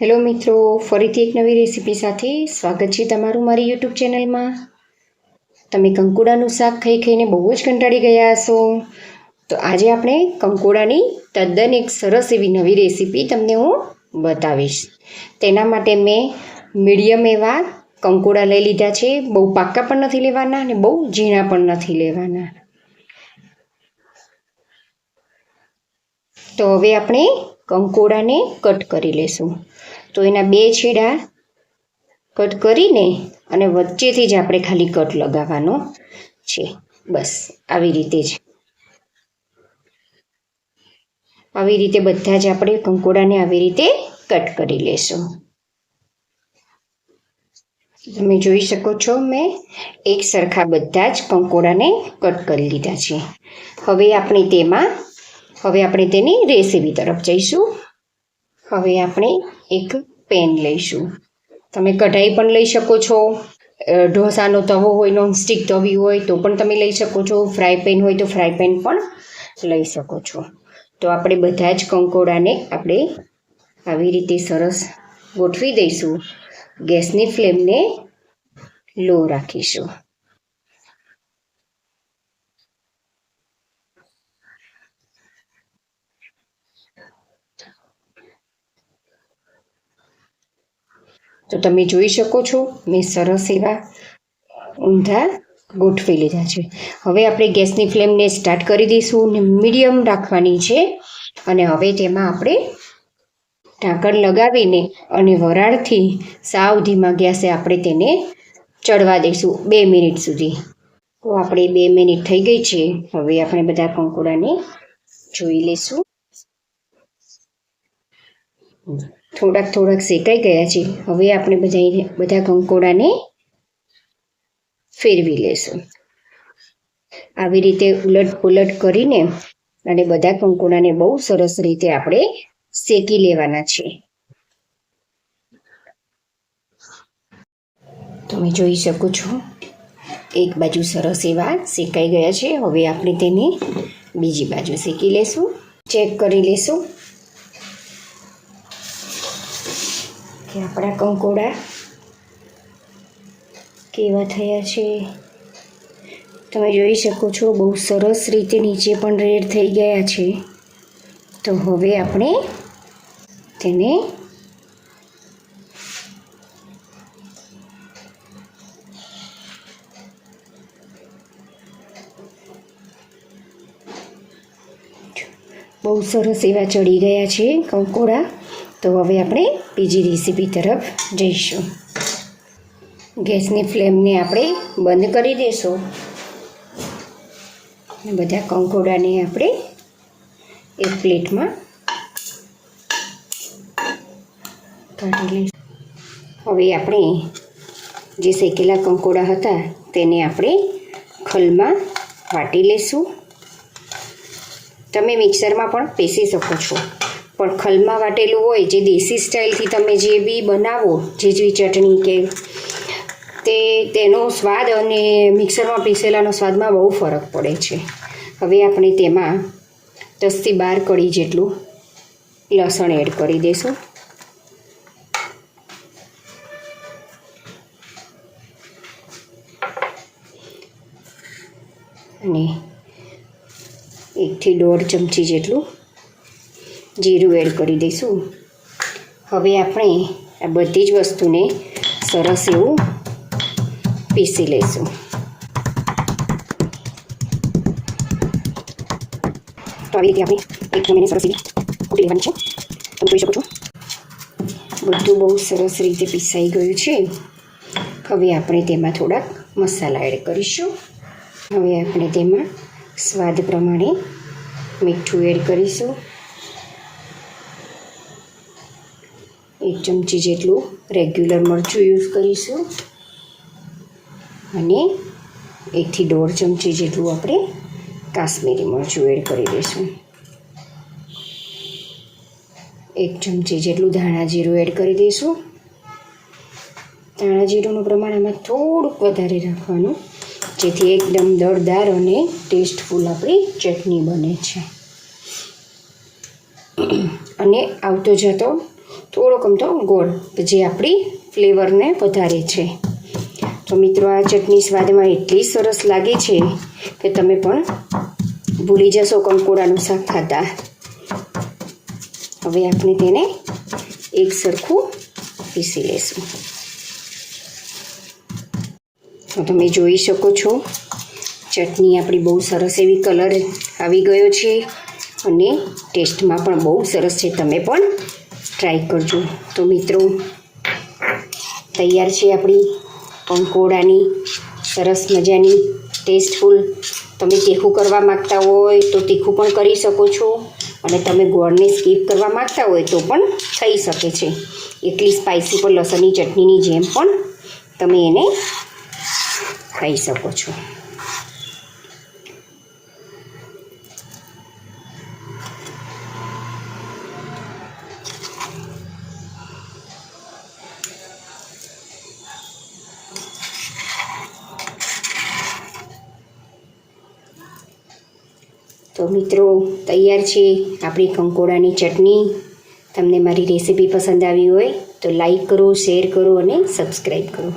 Hello મિત્રો, ફરીથી એક નવી રેસીપી સાથે સ્વાગત છે તમારું મારી યુટ્યુબ ચેનલમાં તમે કંકોડાનું શાક ખાઈ ખાઈને બહુ જ કંટાળી ગયા હશો. તો આજે આપણે કંકોડાની તદ્દન એક સરસ એવી નવી રેસીપી તમને હું બતાવીશ. તેના માટે મેં મીડિયમ એવા કંકોડા લઈ લીધા છે. બહુ પાકા પણ નથી લેવાના અને બહુ ઝીણા પણ નથી લેવાના. તો હવે આપણે કંકોડાને કટ કરી લેશું. તો એના બે છેડા કટ કરીને અને વચ્ચેથી જ આપણે ખાલી કટ લગાવવાનો છે. બસ, આવી રીતે જ. આવી રીતે બધા જ આપણે કંકોડાને આવી રીતે કટ કરી લેશું. તમે જોઈ શકો છો, મેં એક સરખા બધા જ કંકોડાને કટ કરી લીધા છે. હવે આપણે તેમાં હવે આપણે તેની રેસીપી તરફ જઈશું. હવે આપણે એક પેન લઈશું. તમે કઢાઈ પણ લઈ શકો છો. ઢોસાનો તવો હોય નોનસ્ટિક તવી હોય, તો પણ તમે લઈ શકો છો. ફ્રાય પેન હોય તો ફ્રાય પેન પણ લઈ શકો છો. તો આપણે બધા જ કંકોડાને આપણે આવી રીતે સરસ ગોઠવી દઈશું. ગેસની ફ્લેમને લો રાખીશું. તો તમે જોઈ શકો છો, મેં સરસ એવા ઊંધા ગોઠવી લીધા છે. હવે આપણે ગેસની ફ્લેમને સ્ટાર્ટ કરી દઈશું ને મીડિયમ રાખવાની છે. અને હવે તેમાં આપણે ઢાંકણ લગાવીને અને વરાળથી સાવ ધીમા ગેસે આપણે તેને ચડવા દઈશું બે મિનિટ સુધી. તો આપણે બે મિનિટ થઈ ગઈ છે. હવે આપણે બધા કંકોડાને જોઈ લઈશું. થોડાક થોડાક શેકાઈ ગયા છે. હવે આપણે બધા બધા કંકોડાને ફેરવી લેશું. આવી રીતે ઉલટ પુલટ કરીને અને બધા કંકોડાને બહુ સરસ રીતે આપણે શેકી લેવાના છે. તમે જોઈ શકો છો, એક બાજુ સરસ એવા શેકાઈ ગયા છે. હવે આપણે તેને બીજી બાજુ શેકી લેશું. ચેક કરી લેશું. કે આપણા કંકોડા કેવા થયા છે? તમે જોઈ શકો છો, બહુ સરસ રીતે નીચે પણ રેડ થઈ ગયા છે. તો હવે આપણે તેને બહુ સરસ એવા ચડી ગયા છે કંકોડા. તો હવે આપણે બીજી રેસીપી તરફ જઈશું. ગેસની ફ્લેમને આપણે બંધ કરી દઈશું બધા કંકોડાને આપણે એક પ્લેટમાં કાઢી લઈશું. હવે આપણે જે શેકેલા કંકોડા હતા તેને આપણે ખલમાં વાટી લઈશું. તમે મિક્સરમાં પણ પીસી શકો છો. પણ ખલમાં વાટેલું હોય, જે દેશી સ્ટાઇલથી તમે જે બી બનાવો, જે જે ચટણી કે તે, તેનો સ્વાદ અને મિક્સરમાં પીસેલાનો સ્વાદમાં બહુ ફરક પડે છે. હવે આપણે તેમાં દસથી બાર કળી જેટલું લસણ એડ કરી દઈશું અને એકથી દોઢ ચમચી જેટલું જીરું એડ કરી દઈશું. હવે આપણે આ બધી જ વસ્તુને સરસ એવું પીસી લઈશું. તો આવી રીતે આપણે એક જમીને સરસ રીતે કૂટી લેવાની છે. તમે જોઈ શકો છો. બધું બહુ સરસ રીતે પીસાઈ ગયું છે. હવે આપણે તેમાં થોડાક મસાલા એડ કરીશું. હવે આપણે તેમાં સ્વાદ પ્રમાણે મીઠું એડ કરીશું. એક ચમચી જેટલું રેગ્યુલર મરચું યુઝ કરીશું. અને એકથી દોઢ ચમચી જેટલું આપણે કાશ્મીરી મરચું એડ કરી દઈશું. એક ચમચી જેટલું ધાણા જીરું એડ કરી દઈશું. ધાણા જીરુંનું પ્રમાણ આમાં થોડુંક વધારે રાખવાનું, જેથી એકદમ દળદાર અને ટેસ્ટફુલ આપણી ચટણી બને છે. અને આવતો જતો થોડોક અમથો ગોળ. જે આપણી ફ્લેવરને વધારે છે. તો મિત્રો, આ ચટણી સ્વાદમાં એટલી સરસ લાગે છે કે તમે પણ ભૂલી જશો કંકોડાનું શાક ખાતા. હવે આપણે તેને એક સરખું પીસી લેશું. તો તમે જોઈ શકો છો, ચટણી આપણી બહુ સરસ એવી કલર આવી ગયો છે અને ટેસ્ટમાં પણ બહુ સરસ છે. તમે પણ ટ્રાય કરજો. તો મિત્રો, તૈયાર છે આપણી પંકોડાની સરસ મજાની ટેસ્ટફુલ તમે તીખું કરવા માગતા હોય તો તીખું પણ કરી શકો છો અને તમે ગોળને સ્કીપ કરવા માગતા હોય તો પણ થઈ શકે છે. એટલી સ્પાઇસી પણ લસણની ચટણીની જેમ પણ તમે એને ખાઈ શકો છો. તો મિત્રો, તૈયાર છે આપણી કંકોડાની ચટણી. તમને મારી રેસીપી પસંદ આવી હોય તો લાઈક કરો, શેર કરો અને સબસ્ક્રાઈબ કરો.